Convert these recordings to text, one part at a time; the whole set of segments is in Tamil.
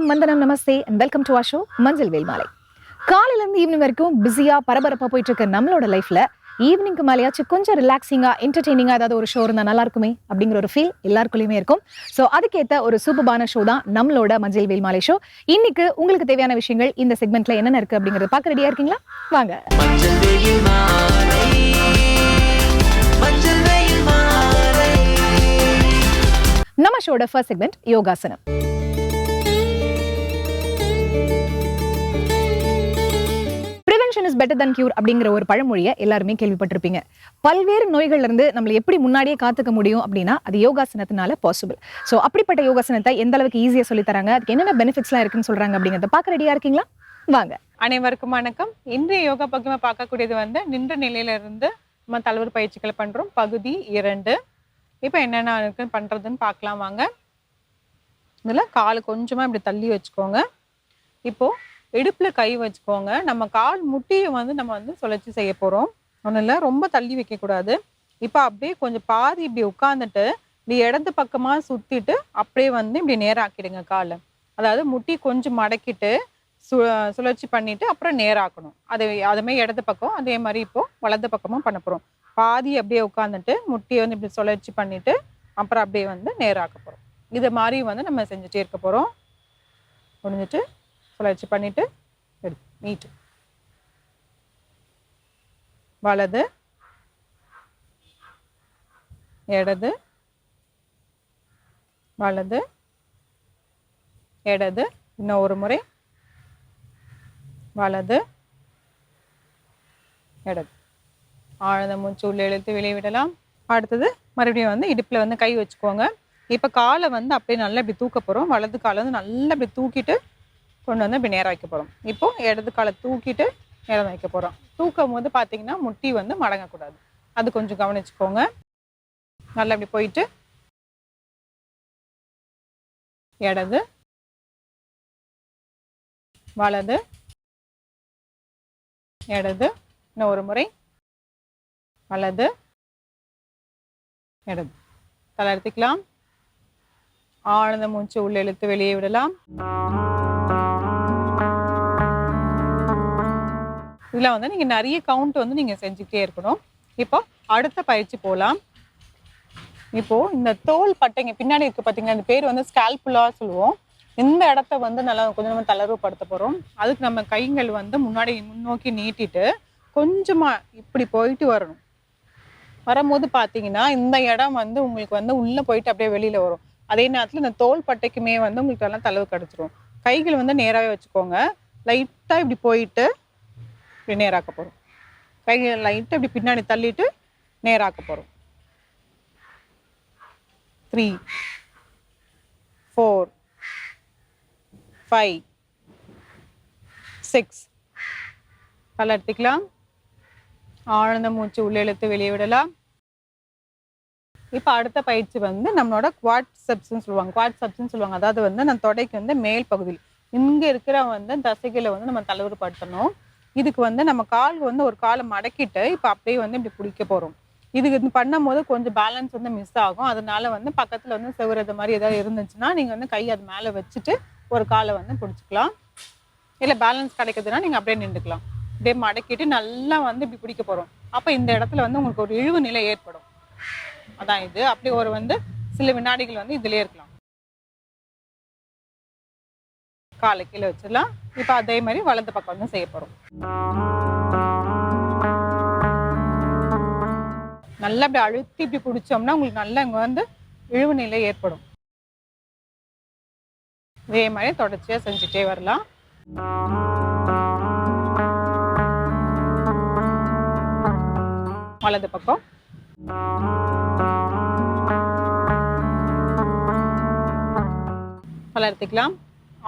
வணக்கம். வந்தனம் நமஸ்தே. And welcome to show Manjal Vel Malai. காலையில இருந்து ஈவினிங் வரைக்கும் பிஸியா பரபரப்பா போயிட்டு இருக்க நம்மளோட லைஃப்ல ஈவினிங்க்கு மேலேயாச்சும் கொஞ்சம் ரிலாக்ஸிங்கா என்டர்டெய்னிங்கா ஏதாவது ஒரு ஷோ இருந்தா நல்லா இருக்குமே அப்படிங்கிற ஒரு ஃபீல் எல்லாருக்குள்ளயுமே இருக்கும். ஸோ அதுக்கேத்த ஒரு சூப்பர்பான ஷோ தான் நம்மளோட மஞ்சள் வேல் மாலை ஷோ இன்னைக்கு உங்களுக்கு தேவையான விஷயங்கள் இந்த செக்மெண்ட்ல என்னென்ன இருக்கு அப்படிங்கறத பார்க்க ரெடியா இருக்கீங்களா? வாங்க. நம்ம ஷோட ஃபர்ஸ்ட் செக்மெண்ட் யோகாசனம். Prevention is better than cure அப்படிங்கிற ஒரு பழமொழியை எல்லாருமே கேள்விப்பட்டிருப்பீங்க. பல்வேறு நோய்கள்ல இருந்து எப்படி முன்னாடியே காத்துக்க முடியும் அப்படின்னா அது யோகாசனத்தினால பாசிபிள் ஸோ அப்படிப்பட்ட யோகாசனத்தை எந்த அளவுக்கு ஈஸியா சொல்லி தராங்க அதுக்கு என்னென்ன பெனிஃபிட்ஸ்லாம் இருக்குன்னு சொல்றாங்க அப்படிங்கிறத பார்க்க ரெடியா இருக்கீங்களா? வாங்க. அனைவருக்கும் வணக்கம். இன்றைய யோகா பக்கமா பார்க்கக்கூடியது வந்து நின்ற நிலையில இருந்து நம்ம தலைவர் பயிற்சிகளை பண்றோம். பகுதி இரண்டு. இப்போ என்னென்ன இருக்கு பண்றதுன்னு பார்க்கலாம் வாங்க. இதில் கால் கொஞ்சமா இப்படி தள்ளி வச்சுக்கோங்க. இப்போ இடுப்பில் கை வச்சுக்கோங்க. நம்ம கால் முட்டியை வந்து நம்ம வந்து சுழற்சி செய்ய போகிறோம் ஒன்றும் இல்லை ரொம்ப தள்ளி வைக்கக்கூடாது இப்போ அப்படியே கொஞ்சம் பாதி இப்படி உட்காந்துட்டு இப்படி இடது பக்கமாக சுற்றிட்டு அப்படியே வந்து இப்படி நேராக்கிடுங்க காலை. அதாவது முட்டி கொஞ்சம் மடக்கிட்டு சு சுழற்சி பண்ணிவிட்டு அப்புறம் நேராக்கணும். அது அதுமே இடது பக்கம் அதே மாதிரி இப்போது வலது பக்கமும் பண்ண போகிறோம் பாதி அப்படியே உட்காந்துட்டு முட்டியை வந்து இப்படி சுழற்சி பண்ணிவிட்டு அப்புறம் அப்படியே வந்து நேராக்க போகிறோம் இது மாதிரி வந்து நம்ம செஞ்சுட்டே இருக்க போகிறோம் முடிஞ்சிட்டு? சுழற்சி பண்ணிட்டு எடு நீட்டு வலது இடது வலது இடது இன்னும் ஒரு முறை. வலது இடது. ஆழ்ந்த மூச்சு உள்ள இழுத்து வெளியே விடலாம். அடுத்தது மறுபடியும் வந்து இடுப்பில் வந்து கை வச்சுக்கோங்க. இப்போ காலை வந்து அப்படியே நல்லா இப்படி தூக்க போகிறோம் வலது காலை வந்து நல்லா இப்படி தூக்கிட்டு கொண்டு வந்து இப்படி நேரம் வைக்க போகிறோம் இப்போ இடது காலை தூக்கிட்டு நேரம் வைக்க போகிறோம் தூக்கும் போது பார்த்தீங்கன்னா முட்டி வந்து மடங்கக்கூடாது. அது கொஞ்சம் கவனிச்சுக்கோங்க. நல்லா இப்படி போயிட்டு இடது வலது இடது இன்னும் ஒரு முறை வலது இடது. தளர்த்திக்கலாம் ஆழ்ந்த மூச்சு உள்ள இழுத்து வெளியே விடலாம். இதில் வந்து நீங்கள் நிறைய கவுண்ட் வந்து நீங்கள் செஞ்சுக்கிட்டே இருக்கணும். இப்போ அடுத்த பயிற்சி போகலாம் இப்போது இந்த தோல் பட்டைங்க பின்னாடி இருக்குது பார்த்தீங்கன்னா இந்த பேர் வந்து ஸ்கால்புலா சொல்லுவோம். இந்த இடத்த வந்து நல்லா கொஞ்சம் நம்ம தளர்வுபடுத்த போகிறோம் அதுக்கு நம்ம கைகள் வந்து முன்னாடி முன்னோக்கி நீட்டிட்டு கொஞ்சமாக இப்படி போயிட்டு வரணும். வரும்போது பார்த்தீங்கன்னா இந்த இடம் வந்து உங்களுக்கு வந்து உள்ளே போயிட்டு அப்படியே வெளியில் வரும். அதே நேரத்தில் இந்த தோல் பட்டைக்குமே வந்து உங்களுக்கு எல்லாம் தளவு கிடச்சிரும். கைகள் வந்து நேராகவே வச்சுக்கோங்க. லைட்டாக இப்படி போயிட்டு இப்படி நேராக்க போகிறோம் கைகள் லைட்டாக இப்படி பின்னாடி தள்ளிட்டு நேராக்க போகிறோம் த்ரீ ஃபோர் ஃபைவ் சிக்ஸ் தளர்த்திக்கலாம் ஆழ்ந்த மூச்சு உள்ளே இழுத்து வெளியே விடலாம். இப்போ அடுத்த பயிற்சி வந்து நம்மளோட குவாட் சப்ஸ்ன்னு சொல்லுவாங்க. குவாட் சப்ஸ்ன்னு சொல்லுவாங்க. அதாவது வந்து நம்ம தொடைக்கு வந்து மேல் பகுதியில் இங்கே இருக்கிற வந்து தசைகளை வந்து நம்ம தளர்வுபடுத்தணும் இதுக்கு வந்து நம்ம கால் வந்து ஒரு காலை மடக்கிட்டு இப்போ அப்படியே வந்து இப்படி பிடிக்க போகிறோம் இதுக்கு இது பண்ணும்போது கொஞ்சம் பேலன்ஸ் வந்து மிஸ் ஆகும். அதனால வந்து பக்கத்தில் வந்து செவ்வறது மாதிரி ஏதாவது இருந்துச்சுன்னா நீங்கள் வந்து கை அது மேலே வச்சுட்டு ஒரு காலை வந்து பிடிச்சிக்கலாம். இல்லை பேலன்ஸ் கிடைக்குதுன்னா நீங்கள் அப்படியே நின்றுக்கலாம். அப்படியே மடக்கிட்டு நல்லா வந்து இப்படி பிடிக்க போகிறோம் அப்போ இந்த இடத்துல வந்து உங்களுக்கு ஒரு இழிவு நிலை ஏற்படும். அதான் இது. அப்படி ஒரு வந்து சில வினாடிகள் வந்து இதுலேயே இருக்கலாம். காலை கீழே வச்சிடலாம். இப்போ அதே மாதிரி வலது பக்கம் வந்து செய்ய போகிறோம் நல்லா அப்படி அழுத்தி இப்படி பிடிச்சோம்னா உங்களுக்கு நல்லா இங்கே வந்து இழிவு நிலை ஏற்படும். இதே மாதிரி தொடர்ச்சியாக செஞ்சுட்டே வரலாம். வலது பக்கம். வளர்த்திக்கலாம்.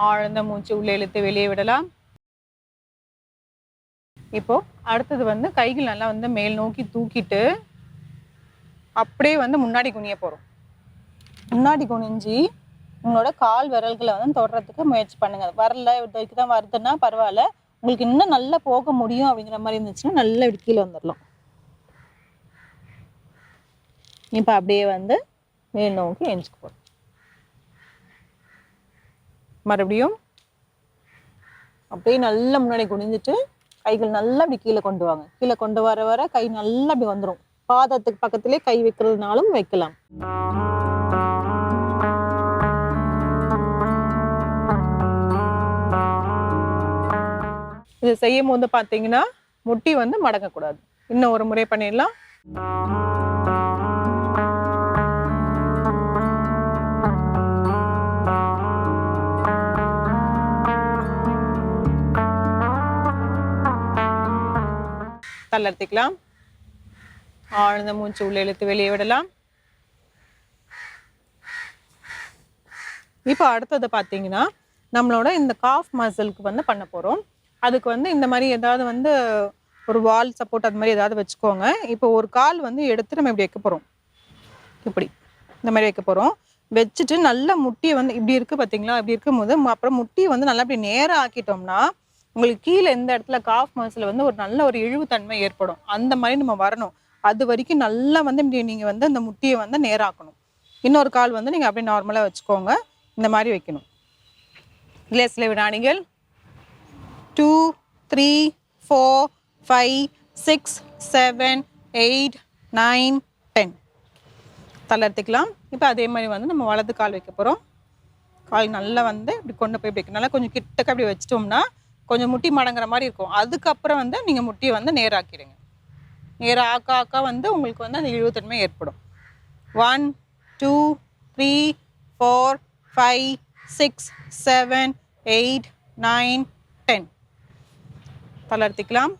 ஆழ்ந்த மூச்சு உள்ளே இழுத்து வெளியே விடலாம். இப்போ அடுத்தது வந்து கைகள் நல்லா வந்து மேல் நோக்கி தூக்கிட்டு அப்படியே வந்து முன்னாடி குனிய போகிறோம் முன்னாடி குனிஞ்சு உங்களோட கால் விரல்களை வந்து தொடுறதுக்கு முயற்சி பண்ணுங்க. வரல இதுக்கு தான் வருதுன்னா பரவாயில்ல. உங்களுக்கு இன்னும் நல்லா போக முடியும் அப்படிங்கிற மாதிரி இருந்துச்சுன்னா நல்லா இப்படி கீழே வந்துடலாம் இப்போ அப்படியே வந்து மேல் நோக்கி எஞ்சுக்க போகிறோம் மறுபடியும் அப்படியே நல்லா முன்னாடி குனிஞ்சிட்டு கைகள் நல்லா அப்படி கீழே கொண்டு வாங்க. கீழே கொண்டு வர வர கை நல்லா அப்படி வந்துடும் பாதத்துக்கு பக்கத்திலே கை வைக்கிறதுனாலும் வைக்கலாம். இது செய்யும் போது பார்த்தீங்கன்னா முட்டி வந்து மடங்கக்கூடாது. இன்னும் ஒரு முறை பண்ணிடலாம். தளர்த்திக்கலாம் ஆழ்ந்த மூச்சு உள்ள இழுத்து வெளியே விடலாம். இப்போ அடுத்தது பார்த்தீங்கன்னா நம்மளோட இந்த காஃப் மசிலுக்கு வந்து பண்ண போகிறோம் அதுக்கு வந்து இந்த மாதிரி ஏதாவது வந்து ஒரு வால் சப்போர்ட் அது மாதிரி ஏதாவது வச்சுக்கோங்க. இப்போ ஒரு கால் வந்து எடுத்து நம்ம இப்படி வைக்க போகிறோம் இப்படி இந்த மாதிரி வைக்க போகிறோம் வச்சுட்டு நல்ல முட்டியை வந்து இப்படி இருக்குது பார்த்தீங்களா? இப்படி இருக்கும்போது அப்புறம் முட்டியை வந்து நல்லா இப்படி நேராக ஆக்கிட்டோம்னா உங்களுக்கு கீழே எந்த இடத்துல காஃப் மசில் வந்து ஒரு நல்ல ஒரு இழிவுத்தன்மை ஏற்படும். அந்த மாதிரி நம்ம வரணும். அது வரைக்கும் நல்லா வந்து இப்படி நீங்கள் வந்து அந்த முட்டியை வந்து நேராக்கணும். இன்னொரு கால் வந்து நீங்கள் அப்படியே நார்மலாக வச்சுக்கோங்க. இந்த மாதிரி வைக்கணும். இல்லை சில வினாடிகள். Two three four five six seven eight nine ten தளர்த்திக்கலாம் இப்போ அதே மாதிரி வந்து நம்ம வலது கால் வைக்க போகிறோம் கால் நல்லா வந்து இப்படி கொண்டு போய் இப்படி நல்லா கொஞ்சம் கிட்டக்க அப்படி வச்சிட்டோம்னா கொஞ்சம் முட்டி மடங்குற மாதிரி இருக்கும். அதுக்கப்புறம் வந்து நீங்கள் முட்டியை வந்து நேராக்கிடுங்க. நேராக ஆக்க ஆக்க வந்து உங்களுக்கு வந்து அந்த இழிவுத்தன்மை ஏற்படும். One two three four five six seven eight nine ten தளர்த்திக்கலாம்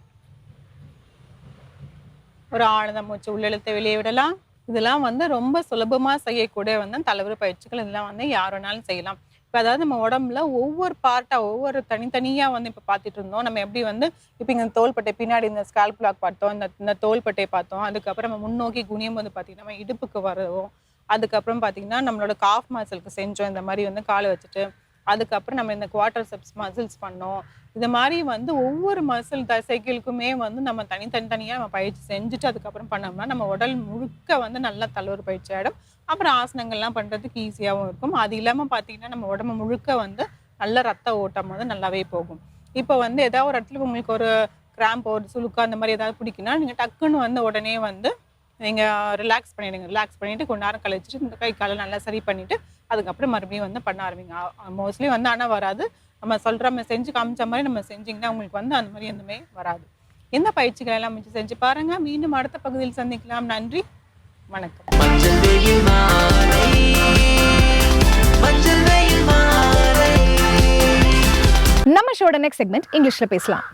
ஒரு ஆழ்ந்த மூச்சு உள்ளெழுத்து வெளியே விடலாம். இதெல்லாம் வந்து ரொம்ப சுலபமாக செய்யக்கூடிய வந்து தலைவர் பயிற்சிகள். இதெல்லாம் வந்து யார் வேணாலும் செய்யலாம். இப்போ அதாவது நம்ம உடம்புல ஒவ்வொரு பார்ட்டாக ஒவ்வொரு தனித்தனியாக வந்து இப்போ பார்த்துட்டு இருந்தோம். நம்ம எப்படி வந்து இப்போ இங்கே தோள்பட்டை பின்னாடி இந்த ஸ்கால்ப் பிளாக் பார்த்தோம் இந்த இந்த தோள்பட்டை பார்த்தோம். அதுக்கப்புறம் நம்ம முன்னோக்கி குனியும் போது பார்த்தீங்கன்னா நம்ம இடுப்புக்கு வரவும் அதுக்கப்புறம் பார்த்திங்கன்னா நம்மளோட காஃப் மசிலுக்கு செஞ்சோம். இந்த மாதிரி வந்து காலை வச்சுட்டு அதுக்கப்புறம் நம்ம இந்த குவார்டர் செப்ஸ் மசில்ஸ் பண்ணோம். இந்த மாதிரி வந்து ஒவ்வொரு மசில் தசைகளுக்குமே வந்து நம்ம தனி தனித்தனியாக நம்ம பயிற்சி செஞ்சுட்டு அதுக்கப்புறம் பண்ணோம்னா நம்ம உடல் முழுக்க வந்து நல்லா தளர்வு பயிற்சி ஆகிடும் அப்புறம் ஆசனங்கள்லாம் பண்ணுறதுக்கு ஈஸியாகவும் இருக்கும். அது இல்லாமல் பார்த்தீங்கன்னா நம்ம உடம்பு முழுக்க வந்து நல்ல ரத்த ஓட்டம் வந்து நல்லாவே போகும். இப்போ வந்து ஏதாவது ஒரு இடத்துல உங்களுக்கு ஒரு கிராம்ப் ஒரு சுளுக்கு அந்த மாதிரி ஏதாவது பிடிக்குன்னா நீங்கள் டக்குன்னு வந்து உடனே வந்து நீங்கள் ரிலாக்ஸ் பண்ணிவிடுங்க ரிலாக்ஸ் பண்ணிவிட்டு கொஞ்ச நேரம் கழிச்சிட்டு இந்த கை காலை நல்லா சரி பண்ணிவிட்டு அதுக்கப்புறம் மறுபடியும் வந்து பண்ண ஆரம்பிங்க. மோஸ்ட்லி வந்து ஆனால் வராது. நம்ம சொல்கிற நம்ம செஞ்சு காமிச்ச மாதிரி நம்ம செஞ்சிங்கன்னா உங்களுக்கு வந்து அந்த மாதிரி எதுவுமே வராது. இந்த பயிற்சிகள் எல்லாம் செஞ்சு பாருங்க. மீண்டும் அடுத்த பகுதியில் சந்திக்கலாம். நன்றி. வணக்கம். நம்ம ஷோட நெக்ஸ்ட் செக்மெண்ட் இங்கிலீஷ்ல பேசலாம்.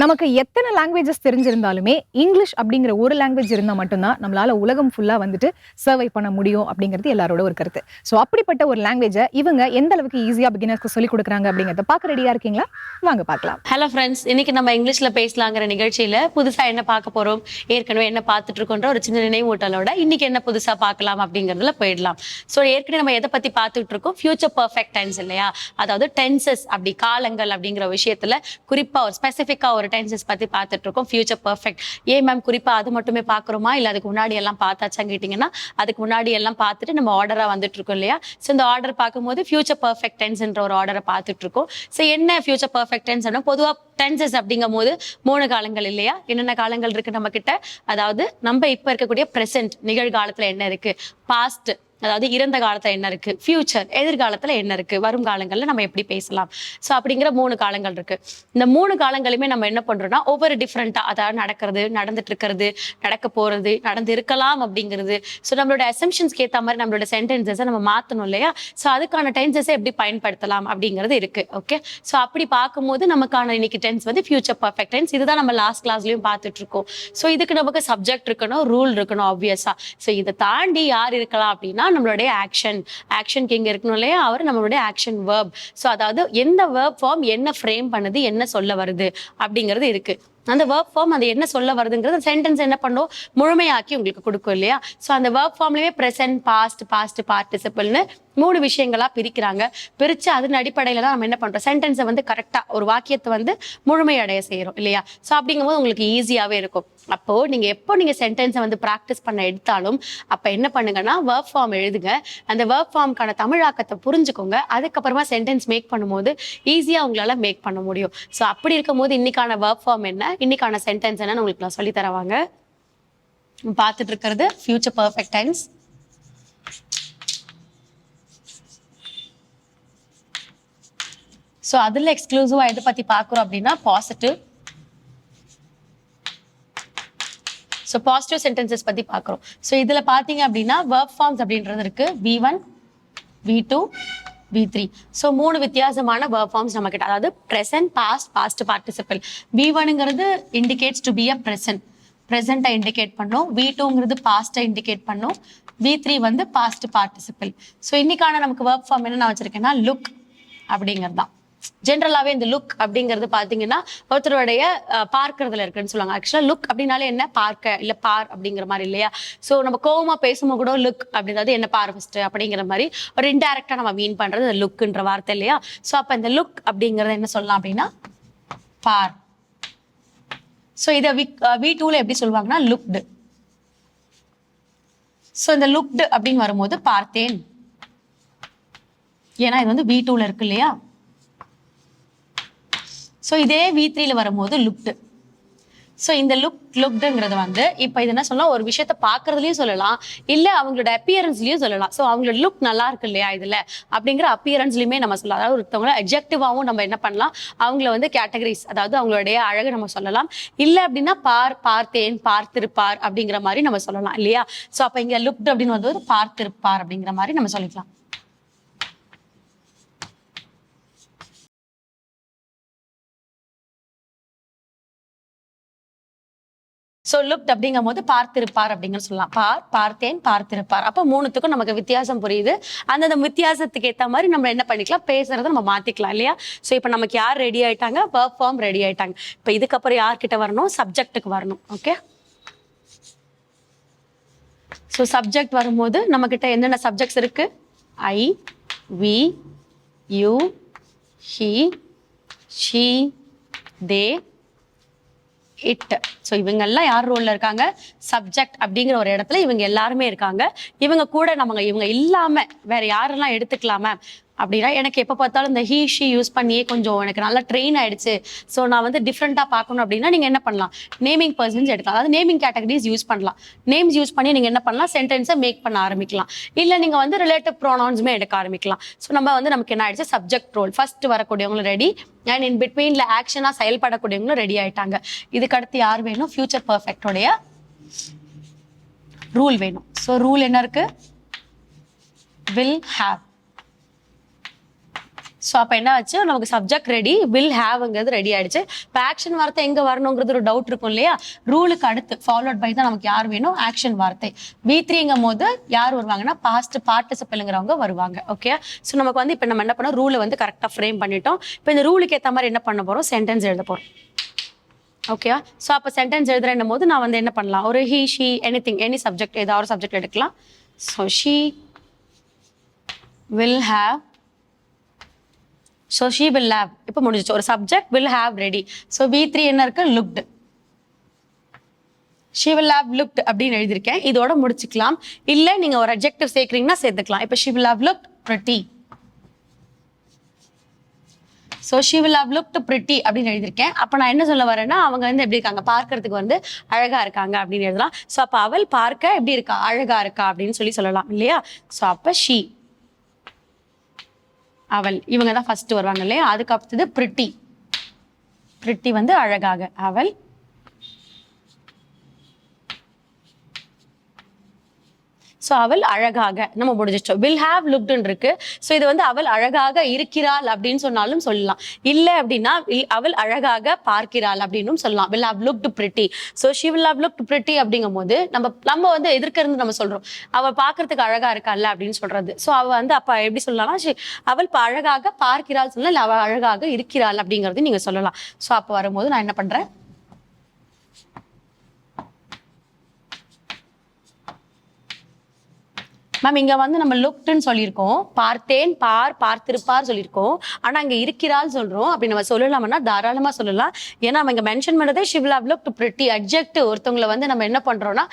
நமக்கு எத்தனை லாங்குவேஜஸ் தெரிஞ்சிருந்தாலுமே இங்கிலீஷ் அப்படிங்கிற ஒரு லாங்குவேஜ் இருந்தால் மட்டும்தான் நம்மளால உலகம் ஃபுல்லாக வந்துட்டு சர்வை பண்ண முடியும் அப்படிங்கிறது எல்லாரோட ஒரு கருத்து. ஸோ அப்படிப்பட்ட ஒரு லாங்குவேஜை இவங்க எந்த அளவுக்கு ஈஸியாக பிகினர்ஸ்க்கு சொல்லிக் கொடுக்குறாங்க அப்படிங்கிறத பார்க்க ரெடியாக இருக்கீங்களா? வாங்க பார்க்கலாம். ஹலோ ஃப்ரெண்ட்ஸ் இன்னைக்கு நம்ம இங்கிலீஷில் பேசலாங்கிற நிகழ்ச்சியில் புதுசாக என்ன பார்க்க போகிறோம் ஏற்கனவே என்ன பார்த்துட்டு இருக்கோன்ற ஒரு சின்ன நினைவூட்டலோட இன்னைக்கு என்ன புதுசாக பார்க்கலாம் அப்படிங்கறதுல போயிடலாம். ஸோ ஏற்கனவே நம்ம எதை பற்றி பார்த்துட்டு இருக்கோம்? ஃபியூச்சர் பர்ஃபெக்ட் டென்ஸ் இல்லையா? அதாவது டென்சஸ் அப்படி காலங்கள் அப்படிங்கிற விஷயத்துல குறிப்பாக ஒரு ஸ்பெசிஃபிக்காக ஒரு டென்சஸ் பத்தி பார்த்துட்டு இருக்கோம் ஃபியூச்சர் பர்ஃபெக்ட் ஏன் மேம் குறிப்பா அது மட்டுமே பார்க்குறோமா? இல்ல அதுக்கு முன்னாடி எல்லாம் பார்த்தாச்சான்னு கேட்டிங்கன்னா அதுக்கு முன்னாடி எல்லாம் பார்த்துட்டு நம்ம ஆர்டரா வந்துட்டு இருக்கோம் இல்லையா? ஸோ இந்த ஆர்டர் பார்க்கும்போது ஃபியூச்சர் பர்ஃபெக்ட் டென்ஸ்ன்ற ஒரு ஆர்டரை பார்த்துட்டு இருக்கோம் ஸோ என்ன ஃபியூச்சர் பர்ஃபெக்ட் டென்ஸ் பொதுவா டென்சஸ் அப்படிங்கும் போது மூணு காலங்கள் இல்லையா? என்னென்ன காலங்கள் இருக்கு நம்ம கிட்ட? அதாவது நம்ம இப்ப இருக்கக்கூடிய பிரசன்ட் நிகழ்காலத்துல என்ன இருக்கு? பாஸ்ட் அதாவது இறந்த காலத்துல என்ன இருக்கு? ஃபியூச்சர் எதிர்காலத்துல என்ன இருக்கு? வரும் காலங்கள்ல நம்ம எப்படி பேசலாம்? ஸோ அப்படிங்கிற மூணு காலங்கள் இருக்கு. இந்த மூணு காலங்களுமே நம்ம என்ன பண்றோம்னா ஒவ்வொரு டிஃப்ரெண்ட்டாக அதாவது நடக்கிறது நடந்துட்டு இருக்கிறது நடக்க போறது நடந்து இருக்கலாம் அப்படிங்கிறது. ஸோ நம்மளோட அசம்ஷன்ஸ்க்கு ஏற்ற மாதிரி நம்மளோட சென்டென்சஸை நம்ம மாத்தணும் இல்லையா? ஸோ அதுக்கான டென்சஸை எப்படி பயன்படுத்தலாம் அப்படிங்கிறது இருக்கு. ஓகே ஸோ அப்படி பார்க்கும்போது நமக்கான இன்னைக்கு டென்ஸ் வந்து ஃபியூச்சர் பர்ஃபெக்ட் டென்ஸ் இதுதான் நம்ம லாஸ்ட் கிளாஸ்லயும் பார்த்துட்டு இருக்கோம். ஸோ இதுக்கு நமக்கு சப்ஜெக்ட் இருக்கணும் ரூல் இருக்கணும் ஆப்வியஸா ஸோ இதை தாண்டி யார் இருக்கலாம் அப்படின்னா நம்மளுடைய ஆக்ஷன் ஆக்ஷனுக்கு எங்க இருக்கணும் இல்லையா? அவர் நம்மளுடைய ஆக்ஷன் வேர்ப் ஸோ அதாவது எந்த வேர்ப் ஃபார்ம் என்ன ஃப்ரேம் பண்ணுது என்ன சொல்ல வருது அப்படிங்கிறது இருக்கு. அந்த ஒர்க் ஃபார்ம் அது என்ன சொல்ல வருதுங்கிறது சென்டென்ஸ் என்ன பண்ணும்? முழுமையாக்கி உங்களுக்கு கொடுக்கும் இல்லையா? ஸோ அந்த ஒர்க் ஃபார்ம்லயே ப்ரெசன்ட் பாஸ்ட் பாஸ்ட் பார்ட்டிசிபிள்னு மூணு விஷயங்களா பிரிக்கிறாங்க. பிரித்து அதன் அடிப்படையில் தான் நம்ம என்ன பண்றோம்? சென்டென்ஸை வந்து கரெக்டாக ஒரு வாக்கியத்தை வந்து முழுமையடைய செய்கிறோம் இல்லையா? ஸோ அப்படிங்கும்போது உங்களுக்கு ஈஸியாகவே இருக்கும். அப்போ நீங்க எப்போ நீங்க சென்டென்ஸை வந்து ப்ராக்டிஸ் பண்ண எடுத்தாலும் அப்ப என்ன பண்ணுங்கன்னா ஒர்க் ஃபார்ம் எழுதுங்க. அந்த ஒர்க் ஃபார்முக்கான தமிழாக்கத்தை புரிஞ்சுக்கோங்க. அதுக்கப்புறமா சென்டென்ஸ் மேக் பண்ணும்போது ஈஸியாக உங்களால மேக் பண்ண முடியும். ஸோ அப்படி இருக்கும்போது இன்னைக்கான ஒர்க் ஃபார்ம் என்ன? இன்னைக்கான சென்டென்ஸ் என்னன்னு உங்களுக்கு நான் சொல்லி தரவாங்க. பார்த்துட்டு இருக்கிறது ஃபியூச்சர் பர்ஃபெக்ட் டைம்ஸ் ஸோ அதில் எக்ஸ்க்ளூசிவாக எதை பற்றி பார்க்குறோம் அப்படின்னா பாசிட்டிவ் ஸோ பாசிட்டிவ் சென்டென்சஸ் பற்றி பார்க்குறோம். ஸோ இதில் பார்த்தீங்க அப்படின்னா ஒர்க் ஃபார்ம்ஸ் அப்படின்றது இருக்குது V one V two V three so மூணு வித்தியாசமான ஒர்க் ஃபார்ம்ஸ் நம்ம கிட்ட அதாவது present past past participle V ஒனுங்கிறது indicates to be a present ப்ரெசண்ட்டை indicate பண்ணும். வி டூங்கிறது பாஸ்ட்டை இண்டிகேட் பண்ணும். வி த்ரீ வந்து பாஸ்ட் பார்ட்டிசிபிள் ஸோ இன்னைக்கான நமக்கு ஒர்க் ஃபார்ம் என்ன நான் வச்சிருக்கேன்னா லுக் அப்படிங்கிறது தான் ஜென்ரலாகவே இந்த லுக் அப்படிங்கிறது பார்த்தீங்கன்னா ஒருத்தருடைய பார்க்கறதுல இருக்குன்னு சொல்லுவாங்க. ஆக்சுவலாக லுக் அப்படின்னாலே என்ன? பார்க்க இல்லை பார் அப்படிங்கிற மாதிரி இல்லையா? ஸோ நம்ம கோவமாக பேசும்போது கூட லுக் அப்படின்றது என்ன பார் ஃபஸ்ட்டு அப்படிங்கிற மாதிரி ஒரு இன்டெரக்டாக நம்ம மீன் பண்ணுறது இந்த லுக்குன்ற வார்த்தை இல்லையா? ஸோ அப்போ இந்த லுக் அப்படிங்கிறத என்ன சொல்லலாம் அப்படின்னா பார். ஸோ இதை வி வி டூவில் எப்படி சொல்லுவாங்கன்னா லுக்டு ஸோ இந்த லுக்டு அப்படின்னு வரும்போது பார்த்தேன். ஏன்னா இது வந்து வி டூவில் இருக்கு இல்லையா? ஸோ இதே வி த்ரீல வரும்போது லுக்டு ஸோ இந்த லுக் லுக்டுங்கிறது வந்து இப்போ இது என்ன சொல்லலாம்? ஒரு விஷயத்த பார்க்கறதுலையும் சொல்லலாம். இல்லை அவங்களோட அப்பியரன்ஸ்லையும் சொல்லலாம். ஸோ அவங்களோட லுக் நல்லா இருக்கு இல்லையா இதில்? அப்படிங்கிற அப்பியரன்ஸ்லையுமே நம்ம சொல்லலாம். அதாவது ஒருத்தவங்கள அப்ஜெக்டிவாகவும் நம்ம என்ன பண்ணலாம்? அவங்கள வந்து கேட்டகரிஸ் அதாவது அவங்களுடைய அழகு நம்ம சொல்லலாம். இல்லை அப்படின்னா பார் பார்த்தேன் பார்த்திருப்பார் அப்படிங்கிற மாதிரி நம்ம சொல்லலாம் இல்லையா? ஸோ அப்போ இங்கே லுக்டு அப்படின்னு வந்து பார்த்திருப்பார் அப்படிங்கிற மாதிரி நம்ம சொல்லிக்கலாம். ஸோ லுக்ட் அப்படிங்கும் போது பார்த்திருப்பார் அப்படிங்கிற சொல்லலாம். பார் பார்த்தேன் பார்த்திருப்பார். அப்போ மூணுத்துக்கும் நமக்கு வித்தியாசம் புரியுது. அந்தந்த வித்தியாசத்துக்கு ஏற்ற மாதிரி நம்ம என்ன பண்ணிக்கலாம்? பேசுறதை நம்ம மாத்திக்கலாம் இல்லையா? ஸோ இப்போ நமக்கு யார் ரெடி ஆயிட்டாங்க? ஒர்க் ஃபார்ம் ரெடி ஆயிட்டாங்க. இப்போ இதுக்கப்புறம் யார்கிட்ட வரணும்? சப்ஜெக்ட்டுக்கு வரணும் ஓகே ஸோ சப்ஜெக்ட் வரும்போது நம்மக்கிட்ட என்னென்ன சப்ஜெக்ட்ஸ் இருக்கு? I we you he she they it so இவங்கெல்லாம் யார் ரோலில் இருக்காங்க? சப்ஜெக்ட் அப்படிங்கிற ஒரு இடத்துல இவங்க எல்லாருமே இருக்காங்க. இவங்க கூட நம்ம இவங்க இல்லாமல் வேற யாரெல்லாம் எடுத்துக்கலாம அப்படின்னா எனக்கு எப்போ பார்த்தாலும் இந்த ஹீ ஷி யூஸ் பண்ணியே கொஞ்சம் எனக்கு நல்லா ட்ரெயின் ஆயிடுச்சு. ஸோ நான் வந்து டிஃப்ரெண்ட்டாக பார்க்கணும் அப்படின்னா நீங்கள் என்ன பண்ணலாம்? நேமிங் பர்சன்ஸ் எடுக்கலாம். அதாவது நேமிங் கேட்டகரிஸ் யூஸ் பண்ணலாம். நேம்ஸ் யூஸ் பண்ணி நீங்கள் என்ன பண்ணலாம்? சென்டென்ஸை மேக் பண்ண ஆரம்பிக்கலாம். இல்லை நீங்கள் வந்து ரிலேட்டிவ் ப்ரோனவுன்ஸுமே எடுக்க ஆரம்பிக்கலாம். ஸோ நம்ம வந்து நமக்கு என்ன ஆயிடுச்சு? சப்ஜெக்ட் ரோல் ஃபர்ஸ்ட் வரக்கூடியவங்களும் ரெடி அண்ட் இன் பிட்வீனில் ஆக்ஷனாக செயல்படக்கூடியவங்களும் ரெடி ஆயிட்டாங்க. இதுக்கடுத்து யார் வேணும்? ஃபியூச்சர் பர்ஃபெக்டோடைய ரூல் வேணும். ஸோ ரூல் என்ன இருக்கு? வில் ஹாவ் ஸோ அப்போ என்ன ஆச்சு? நமக்கு சப்ஜெக்ட் ரெடி வில் ஹேவ்ங்கிறது ரெடி ஆயிடுச்சு. இப்போ ஆக்ஷன் வார்த்தை எங்கே வரணுங்கிறது ஒரு டவுட் இருக்கும் இல்லையா? ரூலுக்கு அடுத்து ஃபாலோட் பை தான் நமக்கு யார் வேணும்? ஆக்ஷன் வார்த்தை. பி த்ரீங்கும் போது யார் வருவாங்கன்னா பாஸ்ட் பார்ட்டிசிபிள்ங்கிறவங்க வருவாங்க. ஓகே ஸோ நமக்கு வந்து இப்போ நம்ம என்ன பண்ணோம்? ரூலை வந்து கரெக்டாக ஃப்ரேம் பண்ணிட்டோம். இப்போ இந்த ரூலுக்கு ஏற்ற மாதிரி என்ன பண்ண போகிறோம் சென்டென்ஸ் எழுத போகிறோம் ஓகேவா ஸோ அப்போ சென்டென்ஸ் எழுதுறேன்னும் போது நான் வந்து என்ன பண்ணலாம்? ஒரு he she any thing any subject ஏதாவது ஒரு சப்ஜெக்ட் எடுக்கலாம். So she will have so she will have இப்போ முடிஞ்சிச்சு. ஒரு subject will have ready so V three என்ன இருக்கு? Looked she will have looked அப்படின்னு எழுதியிருக்கேன். இதோட முடிச்சுக்கலாம். இல்லை நீங்கள் ஒரு அப்ஜெக்டிவ் சேர்க்குறீங்கன்னா சேர்த்துக்கலாம். இப்போ she will have look pretty so she will have look to pretty அப்படின்னு எழுதியிருக்கேன். அப்போ நான் என்ன சொல்ல வரேன்னா அவங்க வந்து எப்படி இருக்காங்க? பார்க்கறதுக்கு வந்து அழகா இருக்காங்க அப்படின்னு எழுதலாம். ஸோ அப்போ அவள் பார்க்க எப்படி இருக்கா? அழகா இருக்கா அப்படின்னு சொல்லி சொல்லலாம் இல்லையா? ஸோ அப்போ ஷி அவள் இவங்க தான் ஃபர்ஸ்ட் வருவாங்க இல்லையா? அதுக்கு அடுத்தது பிரிட்டி பிரிட்டி வந்து அழகாக. அவள் ஸோ அவள் அழகாக நம்ம முடிஞ்சிட்டோம் வில் ஹாவ் லுக்டுன்னு இருக்கு. ஸோ இது வந்து அவள் அழகாக இருக்கிறாள் அப்படின்னு சொன்னாலும் சொல்லலாம். இல்லை அப்படின்னா அவள் அழகாக பார்க்கிறாள் அப்படின்னும் சொல்லலாம். Will have looked pretty so she will have looked pretty அப்படிங்கும் போது நம்ம நம்ம வந்து எதிர்க்க இருந்து நம்ம சொல்றோம். அவள் பார்க்கறதுக்கு அழகா இருக்காள் அப்படின்னு சொல்றது. ஸோ அவள் வந்து அப்ப எப்படி சொல்லலாம் அவள் அழகாக பார்க்கிறாள் சொல்லலாம் இல்லை அவள் அழகாக இருக்கிறாள் அப்படிங்கிறது நீங்க சொல்லலாம். ஸோ அப்போ வரும்போது நான் என்ன பண்றேன்? மேம் இங்க வந்து நம்ம லுக்டுன்னு சொல்லியிருக்கோம். பார்த்தேன் பார் பார்த்திருப்பார் சொல்லியிருக்கோம். ஆனா இங்க இருக்கிறாள் சொல்றோம். அப்படி நம்ம சொல்லலாம்னா தாராளமா சொல்லலாம். ஏன்னா நம்ம இங்க மென்ஷன் பண்ணதே she'll love look pretty object ஒருத்தவங்களை வந்து நம்ம என்ன பண்றோம்னா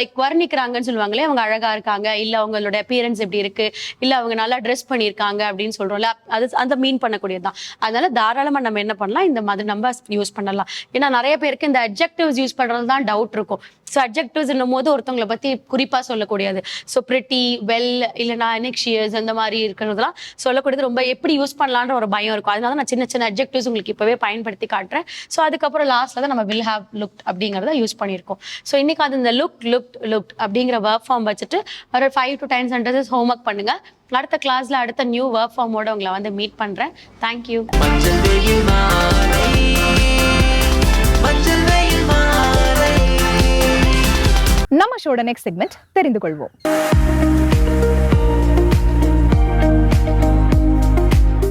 லைக் வர்ணிக்கிறாங்கன்னு சொல்லுவாங்களே அவங்க அழகா இருக்காங்க. இல்ல அவங்களோட அப்பியரன்ஸ் எப்படி இருக்கு? இல்ல அவங்க நல்லா ட்ரெஸ் பண்ணியிருக்காங்க அப்படின்னு சொல்றோம்ல அது அந்த மீன் பண்ணக்கூடியதுதான் அதனால தாராளமா நம்ம என்ன பண்ணலாம் இந்த மாதிரி நம்ம யூஸ் பண்ணலாம். ஏன்னா நிறைய பேருக்கு இந்த அப்ஜெக்டிவ்ஸ் யூஸ் பண்ணுறது தான் டவுட் இருக்கும். ஸோ அப்ஜெக்டிவ்ஸ் போது ஒருத்தவங்களை பற்றி குறிப்பாக சொல்லக்கூடியது. ஸோ ப்ரிட்டி வெல் இல்லைனா நெக்ஷியர்ஸ் அந்த மாதிரி இருக்கிறதெல்லாம் சொல்லக்கூடியது. ரொம்ப எப்படி யூஸ் பண்ணலான்ற ஒரு பயம் இருக்கும். அதனால நான் சின்ன சின்ன அப்ஜெக்டிவ்ஸ் உங்களுக்கு இப்போவே பயன்படுத்தி காட்டுறேன். ஸோ அதுக்கப்புறம் லாஸ்ட்டில் தான் நம்ம வில் ஹேவ் லுக் அப்படிங்கிறத யூஸ் பண்ணியிருக்கோம். ஸோ இன்றைக்கி அது இந்த லுக் லுக் லுக் அப்படிங்கிற ஒர்க் ஃபார்ம் வச்சுட்டு ஒரு five to ten homework பண்ணுங்கள் அடுத்த கிளாஸில் அடுத்த நியூ ஒர்க் ஃபார்மோட உங்களை வந்து மீட் பண்ணுறேன் தேங்க்யூ நம்ம ஷோட நெக்ஸ்ட் செக்மெண்ட் தெரிந்து கொள்வோம்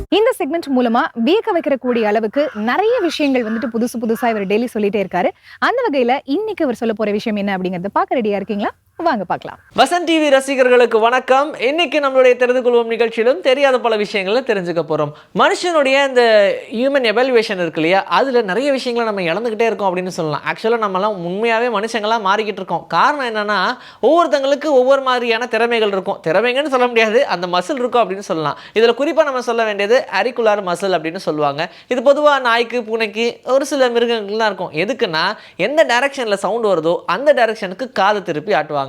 இந்த செக்மெண்ட் மூலமா வியக்க வைக்கக்கூடிய அளவுக்கு நிறைய விஷயங்கள் வந்துட்டு புதுசு புதுசா இவர் டெய்லி சொல்லிட்டே இருக்காரு. அந்த வகையில இன்னைக்கு அவர் சொல்ல போற விஷயம் என்ன அப்படிங்கறத பாக்க ரெடியா இருக்கீங்களா? வாங்க பார்க்கலாம். வசந்த் டிவி ரசிகர்களுக்கு வணக்கம். இன்னைக்கு நம்மளுடைய தெரிந்து கொள்வோம் நிகழ்ச்சியிலும் தெரியாத பல விஷயங்களை தெரிஞ்சுக்க போறோம். மனுஷனுடைய இந்த ஹியூமன் எவாலுவேஷன் இருக்கு இல்லையா? அதுல நிறைய விஷயங்களை நம்ம இழந்துகிட்டே இருக்கோம் அப்படின்னு சொல்லலாம். ஆக்சுவலாக நம்மலாம் உண்மையாகவே மனுஷங்களாக மாறிக்கிட்டு இருக்கோம். காரணம் என்னன்னா ஒவ்வொருத்தங்களுக்கு ஒவ்வொரு மாதிரியான திறமைகள் இருக்கும். திறமைங்கன்னு சொல்ல முடியாது. அந்த மசில் இருக்கும் அப்படின்னு சொல்லலாம். இதில் குறிப்பாக நம்ம சொல்ல வேண்டியது அரிக்குலார் மசில் அப்படின்னு சொல்லுவாங்க. இது பொதுவாக நாய்க்கு பூனைக்கு ஒரு சில மிருகங்கள்லாம் இருக்கும். எதுக்குன்னா எந்த டைரக்ஷனில் சவுண்ட் வருதோ அந்த டைரக்ஷனுக்கு காதை திருப்பி ஆட்டுவாங்க.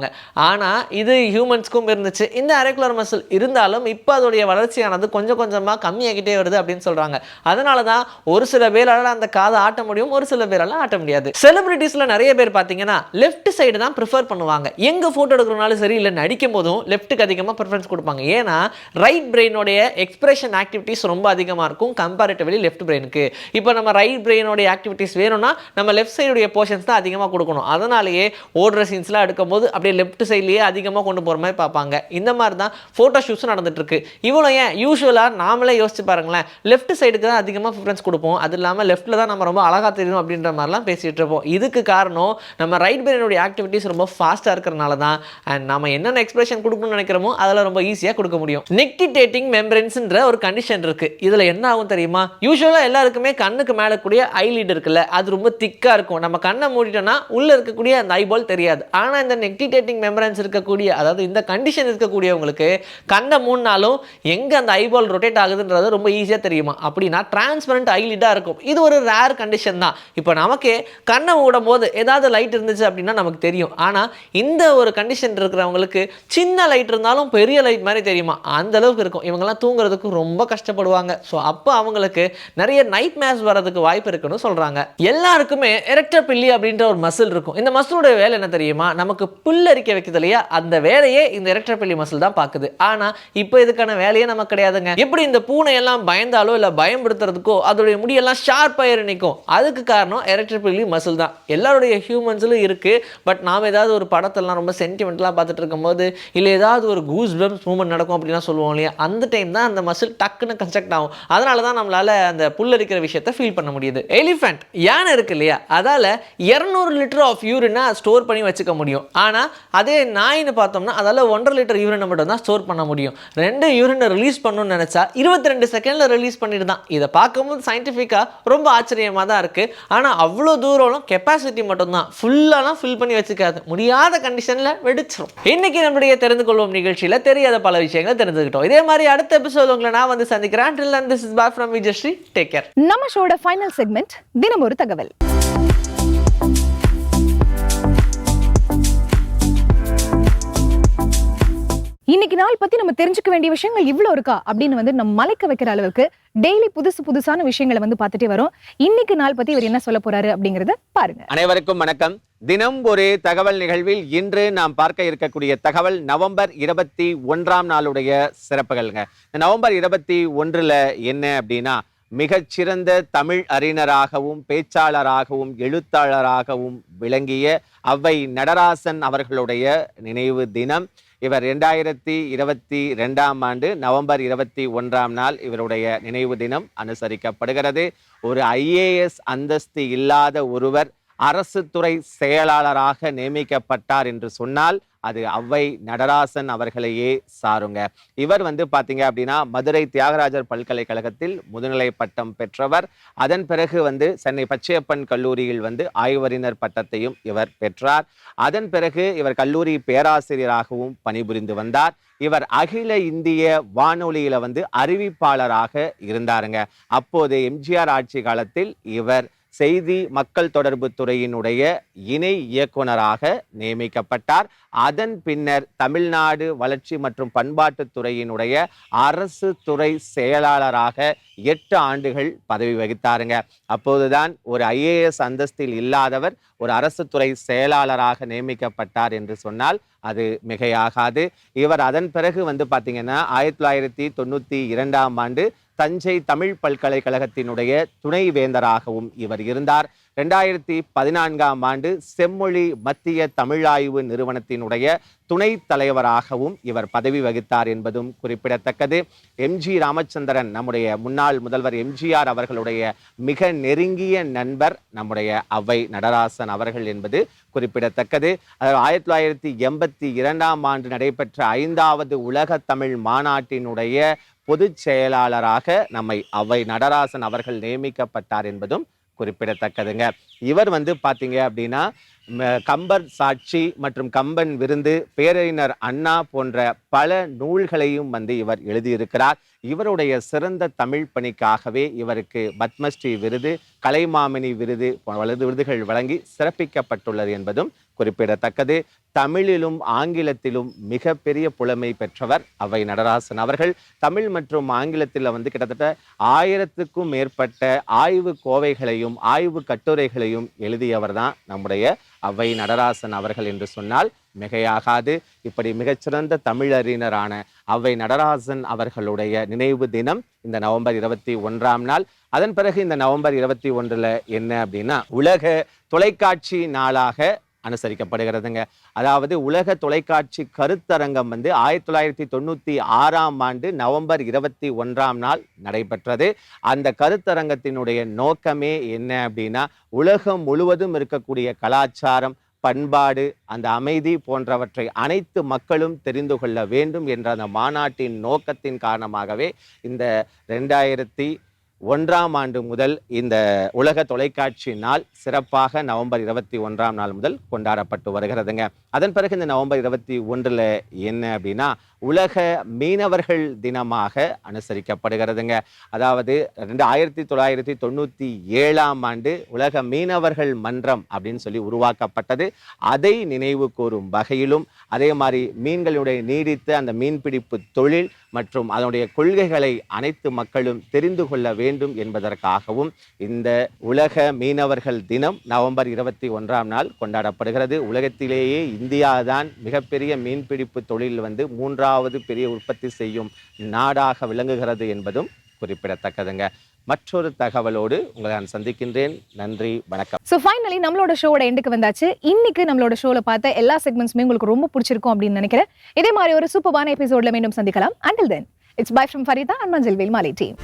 ஆனால் இது ஹியூமன்ஸ்க்கும் இருந்துச்சு. இந்த அரைக்குலர் மசில் இருந்தாலும் இப்போ அதோடைய வளர்ச்சியானது கொஞ்சம் கொஞ்சமாக கம்மியாகிட்டே வருது அப்படின்னு சொல்கிறாங்க அதனால தான் ஒரு சில பேரால் அந்த காதை ஆட்ட முடியும் ஒரு சில பேரால் ஆட்ட முடியாது. செலிபிரிட்டிஸில் நிறைய பேர் பார்த்தீங்கன்னா லெஃப்ட் சைடு தான் ப்ரிஃபர் பண்ணுவாங்க. எங்கே ஃபோட்டோ எடுக்கிறனாலும் சரி இல்லை நடிக்கும் போதும் லெஃப்ட்டுக்கு அதிகமாக ப்ரிஃபரன்ஸ் கொடுப்பாங்க. ஏன்னா ரைட் பிரெயினோடைய எக்ஸ்பிரஷன் ஆக்டிவிட்டிஸ் ரொம்ப அதிகமாக இருக்கும் கம்பேரிட்டிவ்லி லெஃப்ட் பிரெயினுக்கு இப்போ நம்ம ரைட் பிரெயினோடைய ஆக்டிவிட்டிஸ் வேணும்னா நம்ம லெஃப்ட் சைடுடைய போர்ஷன்ஸ் தான் அதிகமாக கொடுக்கணும். அதனாலேயே ஓடுற சீன்ஸ்லாம் எடுக்கும்போது அப்படியே லெஃப்ட் சைட்லேயே அதிகமாக கொண்டு போகிற மாதிரி பார்ப்பாங்க. இந்த மாதிரி தான் ஃபோட்டோ ஷூட்ஸும் நடந்துட்டு இருக்கு இவ்வளோ ஏன்? யூஸ்வலாக நாமளே யோசிச்சு பாருங்களேன். லெஃப்ட் சைடுக்கு தான் அதிகமாக ப்ரிஃபரன்ஸ் கொடுப்போம். அது இல்லாமல் லெஃப்ட்டில் தான் நம்ம ரொம்ப அழகாக தெரியணும் அப்படின்ற மாதிரிலாம் பேசிகிட்டு இருப்போம். இதுக்கு காரணம் நம்ம ரைட் பிரெயினுடைய ஆக்டிவிட்டிஸ் ரொம்ப ஃபாஸ்ட்டாக இருக்கிறனால தான் அண்ட் நம்ம என்னென்ன எக்ஸ்பிரஷன் கொடுக்கணும்னு நினைக்கிறோமோ அதில் ரொம்ப ஈஸியாக கொடுக்க முடியும். நெக்டிடேட்டிங் மெம்பரன்ஸ்ன்ற ஒரு கண்டிஷன் இருக்குது இதில் என்ன ஆகும் தெரியுமா? யூஸ்வலாக எல்லாருக்குமே கண்ணுக்கு மேலே கூடிய ஐலீட் இருக்குல்ல அது ரொம்ப திக்காக இருக்கும். நம்ம கண்ணை மூடிட்டோம்னா உள்ளே இருக்கக்கூடிய அந்த ஐபால் தெரியாது. ஆனால் இந்த நெக்டிடேட்டிங் மெம்பரன்ஸ் இருக்கக்கூடிய அதாவது இந்த கண்டிஷன் இருக்கக்கூடியவங்களுக்கு கண்ணை மூணுனாலும் எங்கே அந்த ஐபால் ரொட்டேட் ஆகுதுன்றது ரொம்ப ஈஸியாக தெரியுமா? அப்படின்னா டிரான்ஸ்பரண்ட் ஐலிட்டாக இருக்கும். இது ஒரு ரேர் கண்டிஷன் தான். இப்போ நமக்கே கண்ணை மூடும் போது ஏதாவது லைட் இருந்துச்சு அப்படின்னா நமக்கு தெரியும். ஆனால் இந்த ஒரு கண்டிஷன் இருக்கிறவங்களுக்கு சின்ன லைட் இருந்தாலும் பெரிய லைட் மாதிரி தெரியுமா? அந்த அளவுக்கு இருக்கும். இவங்கெல்லாம் தூங்குறதுக்கு ரொம்ப கஷ்டப்படுவாங்க. ஸோ அப்போ அவங்களுக்கு நிறைய நைட் மேஸ் வரதுக்கு வாய்ப்பு இருக்குன்னு சொல்கிறாங்க எல்லாருக்குமே எரெக்டர் பில்லி அப்படின்ற ஒரு மசில் இருக்கும். இந்த மசிலோட வேலை என்ன தெரியுமா? நமக்கு புல்லரிக்க வைக்குது இல்லையா? அந்த வேலையே இந்த எரெக்டர் மசில் தான் பார்க்குது. ஆனால் இப்போ இதுக்கான வேலையே நமக்கு கிடையாதுங்க. எப்படி இந்த பூனை எல்லாம் பயந்தாலோ இல்லை பயன்படுத்துறதுக்கோ அதோடைய முடியெல்லாம் ஷார்ப்பாக ஏறி நிற்கும் அதுக்கு காரணம் எரெக்டர் மசில் தான். எல்லாருடைய ஹியூமன்ஸ்லும் இருக்குது பட் நாம் ஏதாவது ஒரு படத்தெல்லாம் ரொம்ப சென்டிமெண்ட்லாம் பார்த்துட்டு இருக்கும்போது இல்லை ஏதாவது ஒரு கூஸ் பம்ஸ் மூமெண்ட் நடக்கும் அப்படிலாம் சொல்லுவோம் இல்லையா? அந்த டைம் தான் அந்த மசில் டக்குன்னு கன்ஸ்ட்ரக்ட் ஆகும். அதனால தான் நம்மளால் அந்த புல்லரிக்கிற விஷயத்தை ஃபீல் பண்ண முடியுது. எலிஃபென்ட் யானை இருக்கு இல்லையா? அதால் இரநூறு லிட்டர் ஆஃப் யூரினை ஸ்டோர் பண்ணி வச்சுக்க முடியும். ஆனால் அதே நாயின்னு பார்த்தோம்னா அதால் ஒன்றரை லிட்டர் யூரினை மட்டும் தான் ஸ்டோர் பண்ண முடியும். ரெண்டு யூரினை ரிலீஸ் பண்ணணும்னு நினச்சா இருபத்தி ரெண்டு செகண்டில் ரிலீஸ் பண்ணிட்டு தான். இதை பார்க்கும்போது சயின்டிஃபிக்காக ரொம்ப ஆச்சரியமாக தான் இருக்குது ஆனால் அவ்வளோ தூரம் கெப்பாசிட்டி மட்டும்தான். ஃபுல்லாலாம் ஃபில் பண்ணி வச்சுக்காது. முடியாத கண்டிஷனில் வெடிச்சிடும் இன்னைக்கு நம்முடைய தெரிந்து கொள்வோம் நிகழ்ச்சியில் தெரியாத பல விஷயங்களை தெரிஞ்சுக்கிட்டோம். இதே மாதிரி அடுத்த எபிசோட் உங்களை நான் வந்து சந்திக்கிறேன். Till then, this from bye from Vijayasri take care நம்ம ஷோட ஃபைனல் செக்மெண்ட் தினம் ஒரு தகவல். இன்னைக்கு நாள் பத்தி நம்ம தெரிஞ்சுக்க வேண்டிய விஷயங்கள் இவ்வளவு இருக்கா அப்படின்னு வந்து நம்ம மலைக்க வைக்கிற அளவுக்கு டெய்லி புதுசு புதுசான விஷயங்களை வந்து பார்த்துட்டே வரோம். இன்னைக்கு நாள் பத்தி இவர் என்ன சொல்ல போறாரு அப்படிங்கறத பாருங்க. அனைவருக்கும் வணக்கம். தினம் ஒரு தகவல் நிகழ்வில் இன்று நாம் பார்க்க இருக்கக்கூடிய தகவல் நவம்பர் இருபத்தி ஒன்றாம் நாளுடைய சிறப்புகள்ங்க. நவம்பர் இருபத்தி ஒன்றுல என்ன அப்படின்னா மிகச்சிறந்த தமிழ் அறிஞராகவும் பேச்சாளராகவும் எழுத்தாளராகவும் விளங்கிய அவ்வை நடராசன் அவர்களுடைய நினைவு தினம். இவர் ரெண்டாயிரத்தி இருபத்தி ரெண்டாம் ஆண்டு நவம்பர் இருபத்தி ஒன்றாம் நாள் இவருடைய நினைவு தினம் அனுசரிக்கப்படுகிறது. ஒரு ஐஏஎஸ் அந்தஸ்து இல்லாத ஒருவர் அரசு துறை செயலாளராக நியமிக்கப்பட்டார் என்று சொன்னால் அது அவ்வை நடராசன் அவர்களையே சாருங்க. இவர் வந்து பார்த்தீங்க அப்படின்னா மதுரை தியாகராஜர் பல்கலைக்கழகத்தில் முதுநிலை பட்டம் பெற்றவர். அதன் பிறகு வந்து சென்னை பச்சையப்பன் கல்லூரியில் வந்து ஆய்வறிஞர் பட்டத்தையும் இவர் பெற்றார். அதன் பிறகு இவர் கல்லூரி பேராசிரியராகவும் பணிபுரிந்து வந்தார். இவர் அகில இந்திய வானொலியில வந்து அறிவிப்பாளராக இருந்தாருங்க. அப்போது எம்ஜிஆர் ஆட்சி காலத்தில் இவர் செய்தி மக்கள் தொடர்பு துறையினுடைய இணை இயக்குனராக நியமிக்கப்பட்டார். அதன் பின்னர் தமிழ்நாடு வளர்ச்சி மற்றும் பண்பாட்டு துறையினுடைய அரசு துறை செயலாளராக எட்டு ஆண்டுகள் பதவி வகித்தாருங்க. அப்போதுதான் ஒரு ஐஏஎஸ் அந்தஸ்தில் இல்லாதவர் ஒரு அரசு துறை செயலாளராக நியமிக்கப்பட்டார் என்று சொன்னால் அது மிகையாகாது. இவர் அதன் பிறகு வந்து பார்த்தீங்கன்னா ஆயிரத்தி தொள்ளாயிரத்தி தொண்ணூற்றி இரண்டாம் ஆண்டு தஞ்சை தமிழ் பல்கலைக்கழகத்தினுடைய துணைவேந்தராகவும் இவர் இருந்தார். ரெண்டாயிரத்தி பதினான்காம் ஆண்டு செம்மொழி மத்திய தமிழாய்வு நிறுவனத்தினுடைய துணைத் தலைவராகவும் இவர் பதவி வகித்தார் என்பதும் குறிப்பிடத்தக்கது. எம்ஜி ராமச்சந்திரன் நம்முடைய முன்னாள் முதல்வர் எம்ஜிஆர் அவர்களுடைய மிக நெருங்கிய நண்பர் நம்முடைய அவ்வை நடராசன் அவர்கள் என்பது குறிப்பிடத்தக்கது. ஆயிரத்தி தொள்ளாயிரத்தி எண்பத்தி இரண்டாம் ஆண்டு நடைபெற்ற ஐந்தாவது உலக தமிழ் மாநாட்டினுடைய பொதுச் செயலாளராக நம்மை அவ்வை நடராசன் அவர்கள் நியமிக்கப்பட்டார் என்பதும் குறிப்பிடத்தக்கதுங்க. இவர் வந்து பார்த்தீங்க அப்படின்னா கம்பர் சாட்சி மற்றும் கம்பன் விருந்து பேரறிஞர் அண்ணா போன்ற பல நூல்களையும் வந்து இவர் எழுதியிருக்கிறார். இவருடைய சிறந்த தமிழ் பணிக்காகவே இவருக்கு பத்மஸ்ரீ விருது கலைமாமணி விருது வலது விருதுகள் வழங்கி சிறப்பிக்கப்பட்டுள்ளது என்பதும் குறிப்பிடத்தக்கது. தமிழிலும் ஆங்கிலத்திலும் மிகப்பெரிய புலமை பெற்றவர் அவை நடராசன் அவர்கள். தமிழ் மற்றும் ஆங்கிலத்தில் வந்து கிட்டத்தட்ட ஆயிரத்துக்கும் மேற்பட்ட ஆய்வு கோவைகளையும் ஆய்வு கட்டுரைகளையும் எழுதியவர் தான் நம்முடைய அவை நடராசன் அவர்கள் என்று சொன்னால் மிகையாகாது. இப்படி மிகச்சிறந்த தமிழறிஞரான அவை நடராசன் அவர்களுடைய நினைவு தினம் இந்த நவம்பர் இருபத்தி ஒன்றாம் நாள். அதன் பிறகு இந்த நவம்பர் இருபத்தி ஒன்றில் என்ன அப்படின்னா உலக தொலைக்காட்சி நாளாக அனுசரிக்கப்படுகிறதுங்க. அதாவது உலக தொலைக்காட்சி கருத்தரங்கம் வந்து ஆயிரத்தி தொள்ளாயிரத்தி தொண்ணூத்தி ஆறாம் ஆண்டு நவம்பர் இருபத்தி ஒன்றாம் நாள் நடைபெற்றது. அந்த கருத்தரங்கத்தினுடைய நோக்கமே என்ன அப்படின்னா உலகம் முழுவதும் இருக்கக்கூடிய கலாச்சாரம் பண்பாடு அந்த அமைதி போன்றவற்றை அனைத்து மக்களும் தெரிந்து கொள்ள வேண்டும் என்ற அந்த மாநாட்டின் நோக்கத்தின் காரணமாகவே இந்த ரெண்டாயிரத்தி ஒன்றாம் ஆண்டு முதல் இந்த உலக தொலைக்காட்சி நாள் சிறப்பாக நவம்பர் இருபத்தி ஒன்றாம் நாள் முதல் கொண்டாடப்பட்டு வருகிறதுங்க. அதன் பிறகு இந்த நவம்பர் இருபத்தி ஒன்றில் என்ன அப்படின்னா உலக மீனவர்கள் தினமாக அனுசரிக்கப்படுகிறதுங்க. அதாவது ரெண்டு ஆயிரத்தி தொள்ளாயிரத்தி தொண்ணூற்றி ஏழாம் ஆண்டு உலக மீனவர்கள் மன்றம் அப்படின்னு சொல்லி உருவாக்கப்பட்டது. அதை நினைவு கூறும் வகையிலும் அதே மாதிரி மீன்களுடைய நீடித்த அந்த மீன்பிடிப்பு தொழில் மற்றும் அதனுடைய கொள்கைகளை அனைத்து மக்களும் தெரிந்து கொள்ள வேண்டும் என்பதற்காகவும் இந்த உலக மீனவர்கள் தினம் நவம்பர் இருபத்தி ஒன்றாம் நாள் கொண்டாடப்படுகிறது. உலகத்திலேயே இந்தியா தான் மிகப்பெரிய மீன்பிடிப்பு தொழில் வந்து மூன்றாம் மூன்றாவது பெரிய உற்பத்தி செய்யும் நாடாக விளங்குகிறது என்பதும் குறிப்பிடத்தக்கதுங்க. மற்றொரு தகவலோடு உங்களை நான் சந்திக்கின்றேன். நன்றி வணக்கம். ஸோ ஃபைனலி நம்மளோட ஷோட எண்டுக்கு வந்தாச்சு. இன்னைக்கு நம்மளோட ஷோல பார்த்த எல்லா செக்மெண்ட்ஸுமே உங்களுக்கு ரொம்ப பிடிச்சிருக்கும் அப்படின்னு நினைக்கிறேன். இதே மாதிரி ஒரு சூப்பரான எபிசோட்ல மீண்டும் சந்திக்கலாம். Until then it's bye from Farida and Manjal Velmali team